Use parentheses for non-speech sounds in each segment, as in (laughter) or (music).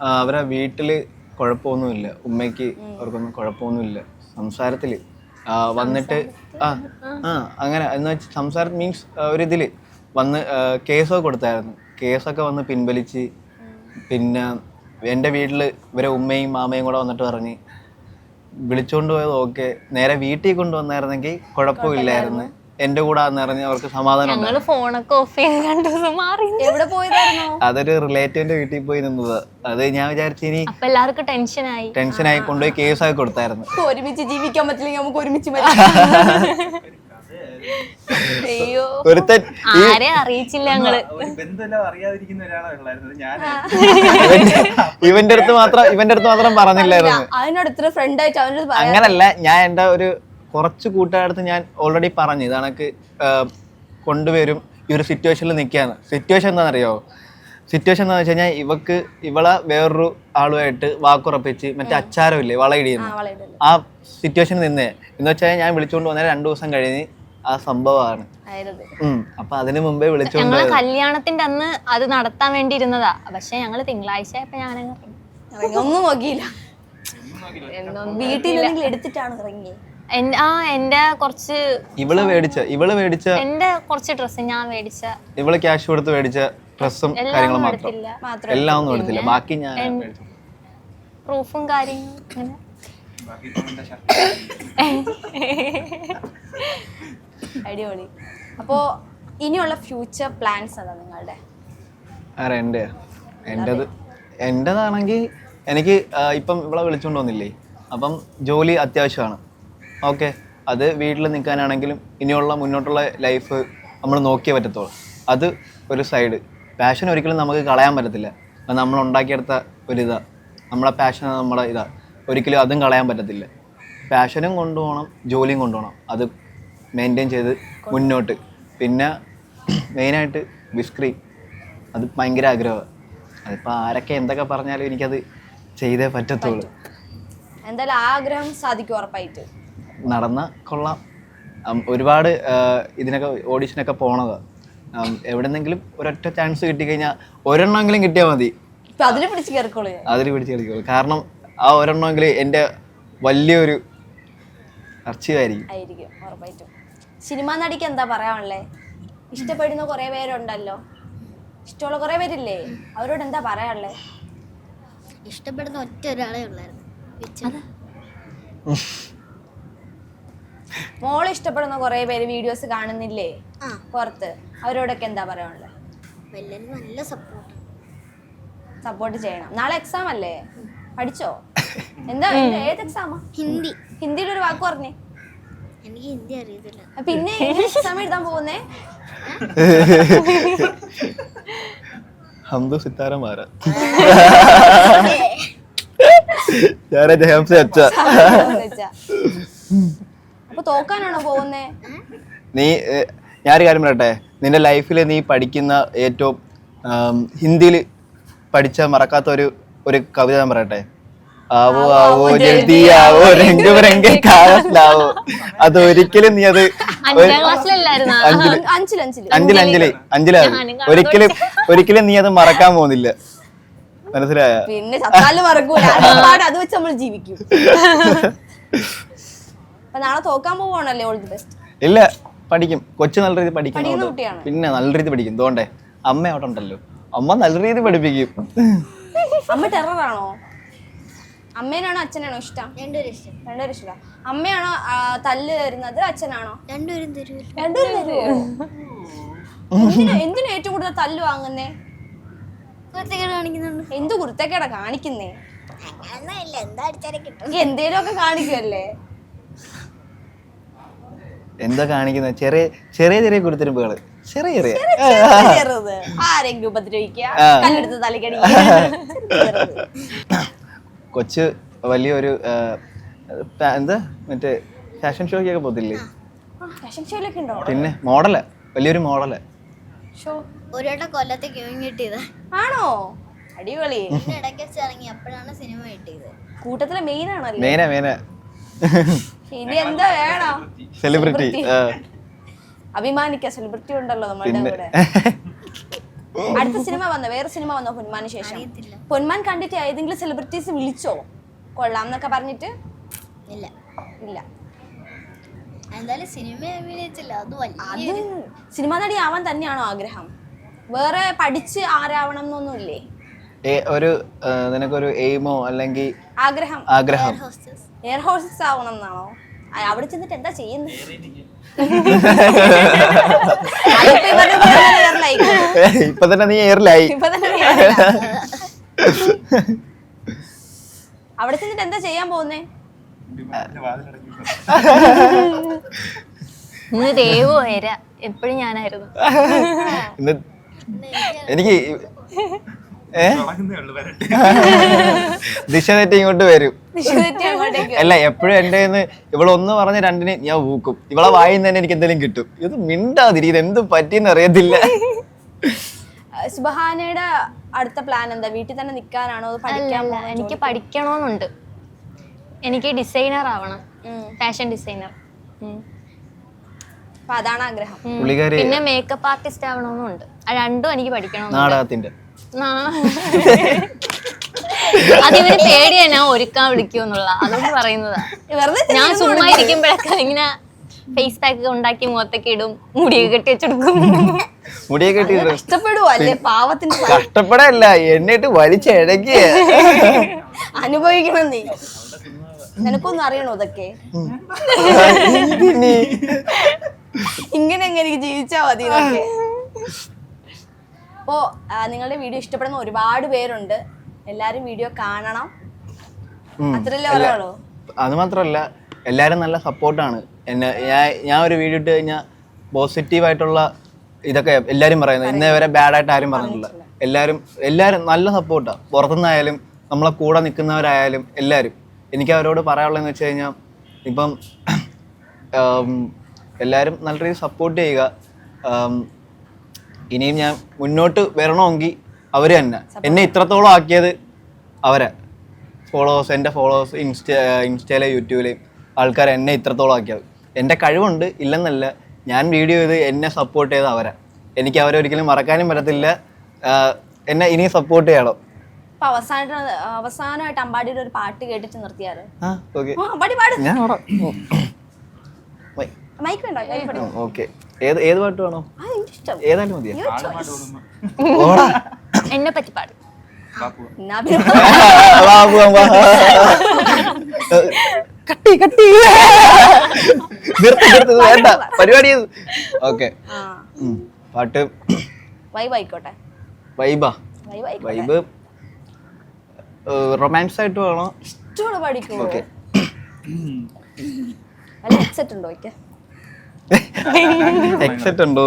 അവരെ വീട്ടിൽ കുഴപ്പമൊന്നുമില്ല ഉമ്മയ്ക്ക് അവർക്കൊന്നും കുഴപ്പമൊന്നുമില്ല സംസാരത്തിൽ. വന്നിട്ട് ആ ആ അങ്ങനെ. എന്ന് വെച്ചാൽ സംസാരം മീൻസ് ഒരിതിൽ വന്ന് കേസൊക്കെ കൊടുത്തായിരുന്നു. കേസൊക്കെ വന്ന് പിൻവലിച്ച് പിന്നെ എന്റെ വീട്ടിൽ ഇവരെ ഉമ്മയും മാമയും കൂടെ വന്നിട്ട് പറഞ്ഞ് വിളിച്ചുകൊണ്ട് പോയത് ഓക്കെ നേരെ വീട്ടിൽ കൊണ്ടുവന്നായിരുന്നെങ്കിൽ കുഴപ്പമില്ലായിരുന്നു. എന്റെ കൂടെ ആന്ന് പറഞ്ഞ് അവർക്ക് സമാധാനം. ഞങ്ങൾ ഫോണൊക്കെ ഓഫ് ചെയ്ത് രണ്ടു ദിവസം മാറി എവിടെ പോയതായിരുന്നോ? അതൊരു റിലേറ്റീവിന്റെ വീട്ടിൽ പോയി നിന്നത്. അത് ഞാൻ വിചാരിച്ചു ഇനി അപ്പൊ എല്ലാവർക്കും ടെൻഷനായി ടെൻഷനായി കൊണ്ടുപോയി കേസൊക്കെ കൊടുത്തായിരുന്നു. ഒരുമിച്ച് ജീവിക്കാൻ പറ്റില്ലെങ്കിൽ നമുക്ക് ഒരുമിച്ച് മരിക്കാം. (laughs) അയ്യോ. ഒരുത്തൻ ആരെ അറിയിച്ചില്ല ഞങ്ങൾ. ഒരു ബന്ധമെല്ലാം അറിയാതിരിക്കുന്ന ഒരാളാണ് ഞാൻ ഇവന്റെ- ഇവന്റെ അടുത്ത് മാത്രം ഇവന്റെ അടുത്ത് മാത്രം പറഞ്ഞില്ലായിരുന്നു. അതിനോട് ഇത്ര ഫ്രണ്ട് ആയിട്ട് അവനോട് പറയാം അങ്ങനല്ല. ഞാൻ എന്റെ ഒരു കുറച്ച് കൂട്ടുകാരടുത്ത് ഞാൻ ഓൾറെഡി പറഞ്ഞു ഇതണക്ക് കൊണ്ടുവരും. ഈ ഒരു സിറ്റുവേഷനിൽ നിൽക്കുകയാണ് സിറ്റുവേഷൻ എന്താണെന്നറിയോ? സിറ്റുവേഷൻ എന്താണെന്ന് വെച്ച് കഴിഞ്ഞാൽ ഇവക്ക് ഇവളെ വേറൊരു ആളുമായിട്ട് വാക്കുറപ്പിച്ച് മറ്റേ അച്ചാരമില്ലേ വളയിടിയുന്നു ആ സിറ്റുവേഷനിൽ നിന്നേ. എന്ന് വെച്ചാൽ ഞാൻ വിളിച്ചുകൊണ്ട് വന്നേരം രണ്ടു ദിവസം കഴിഞ്ഞ് ആ സംഭവമാണ്. അപ്പൊ അതിന് മുമ്പേ വിളിച്ചോണ്ട് കല്യാണത്തിന്റെ അന്ന് അത് നടത്താൻ വേണ്ടി ഇരുന്നതാ പക്ഷെ ഞങ്ങൾ തിങ്കളാഴ്ച ഒന്നും നോക്കിയില്ല. വീട്ടിൽ എടുത്തിട്ടാണ് ഇറങ്ങി എൻ- ആ എന്റെ കുറച്ച് ഇവൾ മേടിച്ച ഇവൾ മേടിച്ച എന്റെ കുറച്ച് ഡ്രസ്സ് ഞാൻ മേടിച്ച. ഇവൾ ക്യാഷ് കൊടുത്ത് മേടിച്ച ഡ്രസ്സും കാര്യങ്ങളും മാത്രം. എല്ലാം ഒന്നും എടുത്തില്ല. ബാക്കി ഞാൻ പ്രൂഫും കാര്യങ്ങളും അടിപൊളി. അപ്പോ ഇനിയുള്ള ഫ്യൂച്ചർ പ്ലാൻസ് അതാ നിങ്ങളുടെ? ആരാ? എന്റെ? എന്റെത് എന്റെതാണെങ്കിൽ എനിക്ക് ഇപ്പം ഇവിടെ വിളിച്ചുകൊണ്ട് വന്നില്ലേ? അപ്പം ജോലി അത്യാവശ്യമാണ്. ഓക്കെ. അത് വീട്ടിൽ നിൽക്കാനാണെങ്കിലും ഇനിയുള്ള മുന്നോട്ടുള്ള ലൈഫ് നമ്മൾ നോക്കിയേ പറ്റത്തുള്ളൂ. അത് ഒരു സൈഡ്. പാഷൻ ഒരിക്കലും നമുക്ക് കളയാൻ പറ്റത്തില്ല. അത് നമ്മൾ ഉണ്ടാക്കിയെടുത്ത ഒരിതാ നമ്മളെ പാഷൻ നമ്മുടെ ഇതാ. ഒരിക്കലും അതും കളയാൻ പറ്റത്തില്ല. പാഷനും കൊണ്ടുപോകണം ജോലിയും കൊണ്ടുപോകണം. അത് മെയിന്റെയിൻ ചെയ്ത് മുന്നോട്ട്. പിന്നെ മെയിനായിട്ട് ബിസ്ക്രീൻ അത് ഭയങ്കര ആഗ്രഹമാണ്. അതിപ്പോൾ ആരൊക്കെ എന്തൊക്കെ പറഞ്ഞാലും എനിക്കത് ചെയ്തേ പറ്റത്തുള്ളൂ. എന്തായാലും ആഗ്രഹം സാധിക്കും ഉറപ്പായിട്ട്. നടന്ന കൊള്ളാം. ഒരുപാട് ഇതിനൊക്കെ ഓഡീഷനൊക്കെ പോണത്. എവിടെന്നെങ്കിലും ഒരൊറ്റ ചാൻസ് കിട്ടി കിട്ടിക്കഴിഞ്ഞാൽ ഒരെണ്ണമെങ്കിലും കിട്ടിയാൽ മതി അതിൽ പിടിച്ച് കയറിക്കോളൂ അതിൽ പിടിച്ച് കയറിക്കോളൂ കാരണം ആ ഒരെണ്ണമെങ്കിലും എന്റെ വലിയൊരു ആയിരിക്കും ഉറപ്പായിട്ടും. സിനിമാ നടിക്ക് എന്താ പറയാനുള്ളേ? ഇഷ്ടപ്പെടുന്ന കുറെ പേരുണ്ടല്ലോ. ഇഷ്ടമുള്ള കുറെ പേരില്ലേ? അവരോട് എന്താ പറയാനുള്ളേ? ഇഷ്ടപ്പെടുന്ന ഒറ്റ ഒരാളെ ഉള്ളായിരുന്നു. (laughs) മോളെ ഇഷ്ടപ്പെടുന്ന കുറെ പേര് വീഡിയോസ് കാണുന്നില്ലേ? പുറത്ത്. അവരോടൊക്കെ എന്താ പറയാനുള്ളത്? നല്ല സപ്പോർട്ട് സപ്പോർട്ട് ചെയ്യണം. നാളെ എക്സാം അല്ലേ? പഠിച്ചോ? (coughs) എന്താ ഏത് എക്സാമാ ഹിന്ദി. ഹിന്ദിയുടെ ഒരു വാക്ക് പറഞ്ഞേ. എനിക്ക് ഹിന്ദി അറിയത്തില്ല. പിന്നെ (laughs) എക്സാം എഴുതാൻ പോകുന്നേ? (laughs) ഹംദു സിത്താര മാറ (laughs) ഞാനേ ജയംസ അച്ഛ. അപ്പൊ തോക്കാനാണോ പോകുന്നേ? നീ ഞാനൊരു കാര്യം പറയട്ടെ? നിന്റെ ലൈഫിൽ നീ പഠിക്കുന്ന ഏറ്റവും ഹിന്ദിയിൽ പഠിച്ച മറക്കാത്ത ഒരു ഒരു കവിത ഞാൻ പറയട്ടെ? ആവോ ആവോ ജൽദി ആവോ രംഗ് രംഗ് കാവോ അത് ഒരിക്കലും നീ അത് അഞ്ചിൽ അഞ്ചിൽ അഞ്ചിൽ അഞ്ചിൽ അഞ്ചിലാണ് ഒരിക്കലും ഒരിക്കലും നീ അത് മറക്കാൻ പോകുന്നില്ല. മനസ്സിലായോ? പിന്നെ (laughs) അത് വെച്ച് നമ്മൾ ജീവിക്കും. (laughs) നാളെ തോക്കാൻ പോവാണല്ലേ ഓൾ ദി ബെസ്റ്റ് ഇല്ല പഠിക്കും. കൊച്ചു നല്ല രീതി പഠിക്കും കുട്ടിയാണ്. പിന്നെ നല്ല രീതി പഠിക്കും. തോണ്ടേ അമ്മ അവിടെണ്ടല്ലോ അമ്മ നല്ല രീതി പഠിപ്പിക്കും. അമ്മ ടെററാണോ അമ്മേനാണോ അച്ഛനാണോ ഇഷ്ടം? രണ്ടുപേരും ഇഷ്ടം. രണ്ടുപേരും ഇഷ്ടം. അമ്മയാണോ ആ, തല്ല് തരുന്നത് അച്ഛനാണോ? രണ്ടുപേരും തരൂല്ല രണ്ടുപേരും തരുമോ എന്തിനാ എന്തിനാ ഏറ്റവും കൂടുതൽ തല്ല് വാങ്ങുന്നേ? കുർത്തക്കേട് കാണിക്കുന്നുണ്ട്. എന്ത് കുരുത്തക്കേടാ കാണിക്കുന്നേ? അങ്ങനൊന്നുമില്ല എന്താ അടിച്ചാലും കിട്ടും. ഈ എന്തേലും ഒക്കെ കാണിക്കുമല്ലേ എന്താ കാണിക്കുന്നത് ചെറിയ ചെറിയ ചെറിയ കുടുത്തിരിപ്പുകൾ ചെറിയ ചെറിയ. ചെറുത് ആരെങ്കിലും ഉപദ്രവിക്കുക. കല്ലെടുത്ത് തലക്കടി (coughs) കൊച്ച് വലിയൊരു എന്താ? മറ്റേ ഫാഷൻ ഷോയ്ക്കൊക്കെ പോത്തില്ലേ ഫാഷൻ ഷോയിലൊക്കെ ഉണ്ടോ? പിന്നെ മോഡൽ. വലിയൊരു മോഡൽ. ഷോ. ഒരു വട്ടം കൊല്ലത്തേക്ക് ഇവൻ കിട്ടിയത്. ആണോ? അടിപൊളി. ഇടയ്ക്ക് ഇറങ്ങി അപ്പോഴാണ് സിനിമ കിട്ടിയത്. കൂട്ടത്തിലെ മെയിൻ ആണല്ലോ മെയിനാ മേന ഇനി എന്താ വേണം? സെലിബ്രിറ്റി അഭിമാനിക്ക. സെലിബ്രിറ്റി ഉണ്ടല്ലോ നമ്മളുടെ കൂടെ അടുത്ത സിനിമ വന്നോ? വേറെ സിനിമ വന്നോ പൊന്മാന് ശേഷം? പൊന്മാൻ കണ്ടിട്ട് ഏതെങ്കിലും സെലിബ്രിറ്റീസ് വിളിച്ചോ? കൊള്ളാം എന്നൊക്കെ പറഞ്ഞിട്ട്? ഇല്ല. ഇല്ല. എന്തായാലും സിനിമ അഭിനയിച്ചില്ല. അത് വലിയ സിനിമാ നടി ആവാൻ തന്നെയാണോ ആഗ്രഹം? വേറെ പഠിച്ച് ആരാവണം എന്നൊന്നുമില്ലേ? ഒരു നിനക്കൊരു എയിമോ അല്ലെങ്കിൽ ആഗ്രഹം. ആഗ്രഹം. ഹോസ്റ്റസ് എയർ ഹോസ്റ്റസ് ആവണം എന്നാണോ അവിടെ ചെന്നിട്ട് എന്താ ചെയ്യുന്നത് ഇപ്പൊ തന്നെ നീ എയറിലായി ഇപ്പൊ തന്നെ എയറിലാ. അവിടെ ചെന്നിട്ട് എന്താ ചെയ്യാൻ പോകുന്നേ? ഇന്ന് ദേവോ വര. എപ്പോഴും ഞാനായിരുന്നു. ഇന്ന് എനിക്ക് (laughs) ദിശ തെറ്റി ഇങ്ങോട്ട് വരും. അല്ല എപ്പോഴും എന്റെ ഇവളൊന്ന് പറഞ്ഞ രണ്ടിന് ഞാൻ ഊക്കും. ഇവളെ വായിൽ തന്നെ എനിക്ക് എന്തെങ്കിലും കിട്ടും. ഇത് മിണ്ടാതിരി ഇത് എന്ത് പറ്റിയെന്ന് അറിയത്തില്ല. സുബഹാനയുടെ അടുത്ത പ്ലാൻ എന്താ? വീട്ടിൽ തന്നെ നിൽക്കാനാണോ അത് പഠിക്കാൻ എനിക്ക് പഠിക്കണമെന്നുണ്ട് എനിക്ക് ഡിസൈനർ ആവണം. ഫാഷൻ ഡിസൈനർ അപ്പൊ അതാണ് ആഗ്രഹം. പിന്നെ മേക്കപ്പ് ആർട്ടിസ്റ്റ് ആവണമെന്നുണ്ട് രണ്ടും എനിക്ക് പഠിക്കണം നാടകത്തിന്റെ അതിവന് പേടിയാണ് ഞാൻ ഒരുക്കാൻ വിളിക്കൂന്നുള്ള അതുകൊണ്ട് പറയുന്നതാ. ഞാൻ ചുമ്മാ ഇരിക്കുമ്പോഴൊക്കെ ഇങ്ങനെ ഫേസ് പാക്ക് ഉണ്ടാക്കി മുഖത്തൊക്കെ ഇടും മുടിയൊക്കെ കെട്ടി വെച്ചെടുക്കും. മുടിയൊക്കെ കെട്ടി ഇഷ്ടപ്പെടുവോ അല്ലേ? പാവത്തിന് കഷ്ടപ്പെടല്ല. എന്നിട്ട് വലിച്ചിടക്ക് അനുഭവിക്കണം നീ നിനക്കൊന്നും അറിയണോ ഇതൊക്കെ? ഇങ്ങനെ എങ്ങനെ ജീവിച്ചാ മതി ഇതൊക്കെ. അപ്പോ ആ, നിങ്ങളുടെ വീഡിയോ ഇഷ്ടപ്പെടുന്ന ഒരുപാട് പേരുണ്ട്. എല്ലാവരും വീഡിയോ കാണണം. അത്രല്ലേ പറയുള്ളൂ? അത് മാത്രമല്ല എല്ലാവരും നല്ല സപ്പോർട്ടാണ്. എന്നെ ഞാൻ ഞാൻ ഒരു വീഡിയോ ഇട്ട് കഴിഞ്ഞാൽ പോസിറ്റീവായിട്ടുള്ള ഇതൊക്കെ എല്ലാരും പറയുന്നത്. ഇന്നേ വരെ ബാഡായിട്ട് ആരും പറഞ്ഞിട്ടില്ല. എല്ലാവരും എല്ലാവരും നല്ല സപ്പോർട്ടാണ് പുറത്തുനിന്നായാലും നമ്മളെ കൂടെ നിൽക്കുന്നവരായാലും എല്ലാരും. എനിക്ക് അവരോട് പറയാനുള്ളതെന്ന് വെച്ച് കഴിഞ്ഞാൽ ഇപ്പം (clears throat) എല്ലാവരും നല്ല രീതിയിൽ സപ്പോർട്ട് ചെയ്യുക. ഇനിയും ഞാൻ മുന്നോട്ട് വരണമെങ്കിൽ അവർ തന്നെ. എന്നെ ഇത്രത്തോളം ആക്കിയത് അവരെ. ഫോളോവേഴ്സ് എന്റെ ഫോളോവേഴ്സ് ഇൻസ്റ്റ ഇൻസ്റ്റയിലെ യൂട്യൂബിലെയും ആൾക്കാർ എന്നെ ഇത്രത്തോളം ആക്കിയത്. എന്റെ കഴിവുണ്ട് ഇല്ലെന്നല്ല ഞാൻ വീഡിയോ ചെയ്ത് എന്നെ സപ്പോർട്ട് ചെയ്ത അവരെ. എനിക്ക് അവരെ ഒരിക്കലും മറക്കാനും പറ്റത്തില്ല. എന്നെ ഇനി സപ്പോർട്ട് ചെയ്യണം. അവസാനമായിട്ട് അവസാനമായിട്ട് അമ്പാടിയുടെ ഒരു പാട്ട് കേട്ടിട്ട് അമ്പാടി പാട് ഞാൻ മൈക്ക് വേണ്ടോ. ഓക്കെ ഏത് ഏത് പാട്ട് വേണോ? ഏതായാലും മതി. ഓടാ. എന്നെ പറ്റി പാടും. കട്ടി കട്ടി. നിർത്തി നിർത്തി വേണ്ട. പരിപാടി ഓക്കെ. പാട്ട്. വൈബ് ആയിക്കോട്ടെ. വൈബാ വൈബ് റൊമാൻസ് ആയിട്ട് വേണോ? ഇഷ്ടമുള്ള പഠിക്കുമോ ഓക്കെ. ഉണ്ടോ (laughs) എക്സെറ്റ് ഉണ്ടോ?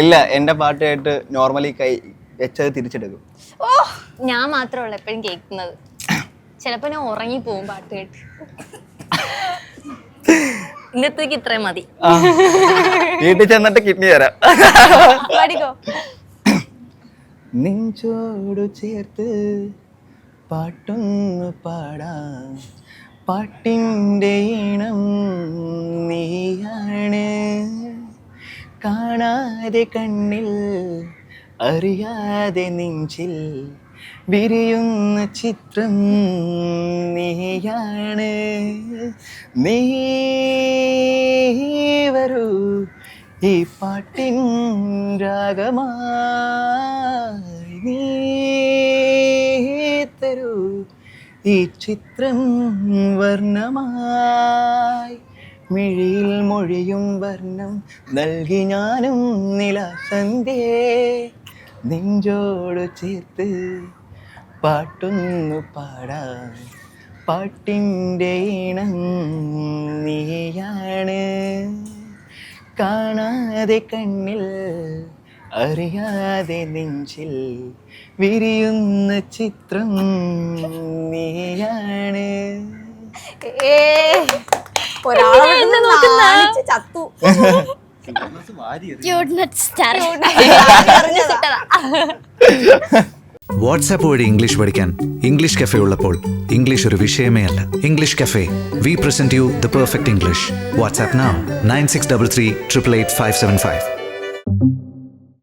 ഇല്ല എന്റെ പാട്ടായിട്ട് നോർമലി കൈ വെച്ചത് തിരിച്ചെടുക്കും. ഓ ഞാൻ മാത്രമല്ല എപ്പോഴും കേൾക്കുന്നത്. ചിലപ്പോ ഞാൻ ഉറങ്ങി പോകും പാട്ട് കേട്ട്. ഇന്നത്തേക്ക് ഇത്രയും മതി. വീട്ടിൽ ചെന്നിട്ട് കിഡ്നി തരാം. പാടിക്കോ? നെഞ്ചോടു ചേർത്ത് പാട്ടൊന്ന് പാടാം. പാട്ടിന്റെ ഇണം നീയാണ്. കാണാതെ കണ്ണിൽ അറിയാതെ നെഞ്ചിൽ വിരിയുന്ന ചിത്രം നീയാണ്. നീ വരൂ ഈ പാട്ടിൻ രാഗമായി നീ തരൂ ഈ ചിത്രം വർണമായി. മിഴിയിൽ മൊഴിയും വർണം നൽകി ഞാനും നിലസന്ധ്യേ നെഞ്ചോട് ചേർത്ത് പാട്ടൊന്നു പാടാം പാട്ടിന്റെ ഇണം നീയാണ്. കാണാതെ കണ്ണിൽ അറിയാതെ നെഞ്ചിൽ വിരിയുന്ന ചിത്രം നീയാണ്. ചത്തു. (laughs) വാട്സാപ്പ് വഴി ഇംഗ്ലീഷ് പഠിക്കാൻ ഇംഗ്ലീഷ് കഫേ ഉള്ളപ്പോൾ ഇംഗ്ലീഷ് ഒരു വിഷയമേ അല്ല. English cafe. We present you the perfect English WhatsApp nine six double three triple eight five seven five